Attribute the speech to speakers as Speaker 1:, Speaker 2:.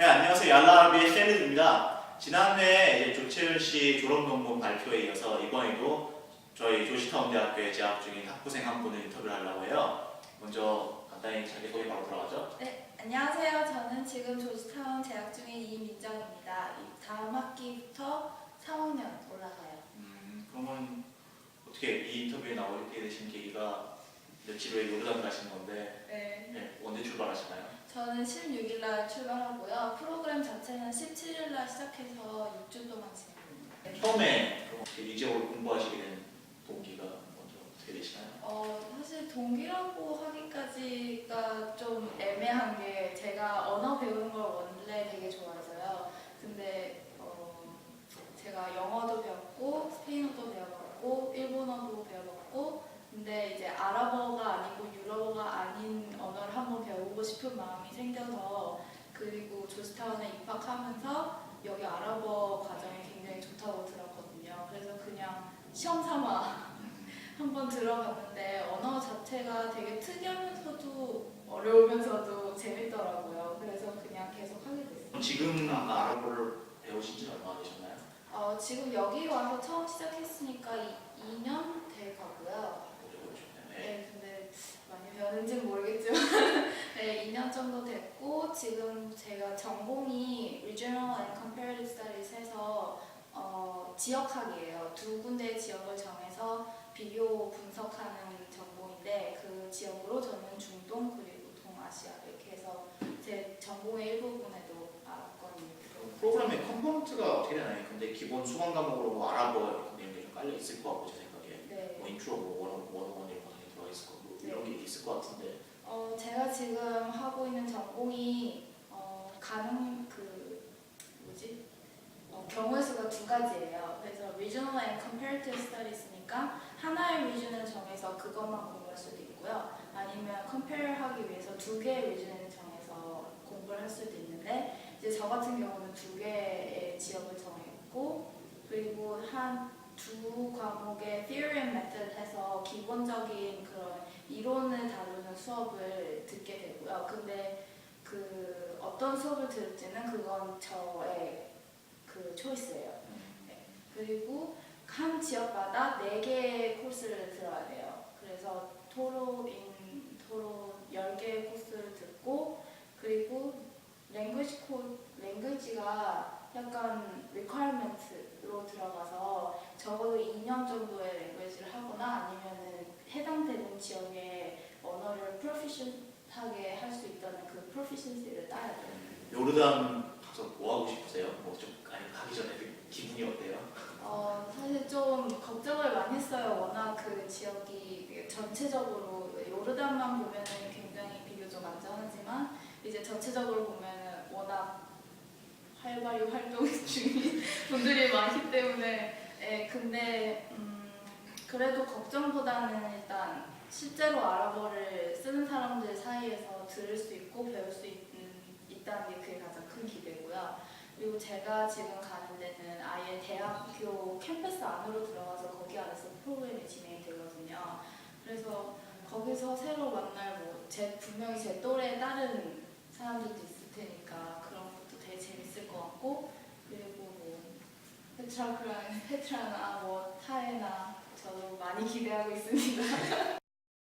Speaker 1: 네, 안녕하세요. 얄라비의 셰르입니다. 지난해 조채윤 씨 졸업 논문 발표에 이어서 이번에도 저희 조시타운 대학교에 재학 중인 학부생 한 분을 인터뷰를 하려고 해요. 먼저 간단히 자기소개 바로 들어가죠.
Speaker 2: 네, 안녕하세요. 저는 지금 조지타운 재학 중인 이민정입니다. 이 다음 학기부터 4학년 올라가요.
Speaker 1: 음, 그러면 어떻게 이 인터뷰에 나오게 되신 계기가 며칠 후에 요르단 가신 건데
Speaker 2: 네.
Speaker 1: 네, 언제 출발하시나요?
Speaker 2: 저는 16일 날 출발하고요. 프로그램 자체는 17일 날 시작해서 6주 동안 진행됩니다.
Speaker 1: 처음에 그럼 어떻게 이제로 공부하시게 된 동기가 먼저 어떻게 되시나요?
Speaker 2: 어, 사실 동기라고 하기까지가 좀 애매한 게 제가 힘들어서 그리고 조스타운에 입학하면서 여기 아랍어 과정이 굉장히 좋다고 들었거든요. 그래서 그냥 시험 삼아 한번 들어봤는데 언어 자체가 되게 특이하면서도 어려우면서도 재밌더라고요. 그래서 그냥 계속 하게 됐어요.
Speaker 1: 지금 아까 아랍어를 배우신 지 얼마 되셨나요?
Speaker 2: 어, 지금 여기 와서 처음 시작했으니까 2, 년 돼가고요.
Speaker 1: 아, 그렇죠. 네.
Speaker 2: 네, 근데 많이 배웠는지 모르겠어요. 정도 됐고 지금 제가 전공이 Regional and Comparative Studies 해서 어, 지역학이에요. 두 군데 지역을 정해서 비교 분석하는 전공인데 그 지역으로 저는 중동 그리고 동아시아 이렇게 해서 제 전공의 일부분에도
Speaker 1: 알았거든요. 프로그램의 컴포넌트가 어떻게 되나요? 근데 기본 수강 과목으로 뭐 아랍어 이런 게 좀 깔려 있을 것 같고 제 생각에
Speaker 2: 네.
Speaker 1: 뭐 인트로 뭐 원어원 이런 거 당연히 들어있을 거고 뭐 이런 게 있을 것 같은데
Speaker 2: 어, 제가 지금 하고 있는 전공이 어, 가능 그 뭐지 어, 경우의 수가 두 가지예요. 그래서 Regional and Comparative Studies니까 하나의 region을 정해서 그것만 공부할 수도 있고요. 아니면 compare하기 위해서 두 개의 region을 정해서 공부를 할 수도 있는데 이제 저 같은 경우는 두 개의 지역을 정했고 그리고 한 두 과목의 theory and method 해서 기본적인 그런 이론을 다루는 수업을 듣게 되고요. 근데 그 어떤 수업을 들을지는 그건 저의 그 초이스예요. 네. 그리고 한 지역마다 네 개의 코스를 들어야 돼요. 그래서 토로인 토로 10개의 코스를 듣고 그리고 랭귀지 코 랭귀지가 약간 requirement로 들어가서 적어도 2년 정도의 랭귀지를 하거나 아니면은 해당되는 지역의 proficient하게 할 수 있다는 그 proficiency를 따야 돼요.
Speaker 1: 요르단 가서 뭐 하고 싶으세요? 뭐좀 아니 가기 전에 그 기분이 어때요?
Speaker 2: 어, 사실 좀 걱정을 많이 했어요. 워낙 그 지역이 전체적으로 요르단만 보면은 굉장히 비교적 안전하지만 이제 전체적으로 보면은 워낙 활발히 활동 중인 분들이 많기 때문에 예, 근데 음, 그래도 걱정보다는 일단 실제로 아랍어를 쓰는 사람들 사이에서 들을 수 있고 배울 수 있, 있다는 게 그게 가장 큰 기대고요. 그리고 제가 지금 가는 데는 아예 대학교 캠퍼스 안으로 들어가서 거기 안에서 프로그램이 진행이 되거든요. 그래서 거기서 새로 만날 뭐 제 분명히 제 또래 다른 사람들도 있을 테니까 그런 것도 되게 재밌을 것 같고 그리고 뭐 페트라 크라 페트라나 뭐 타에나 저도 많이 기대하고 있습니다.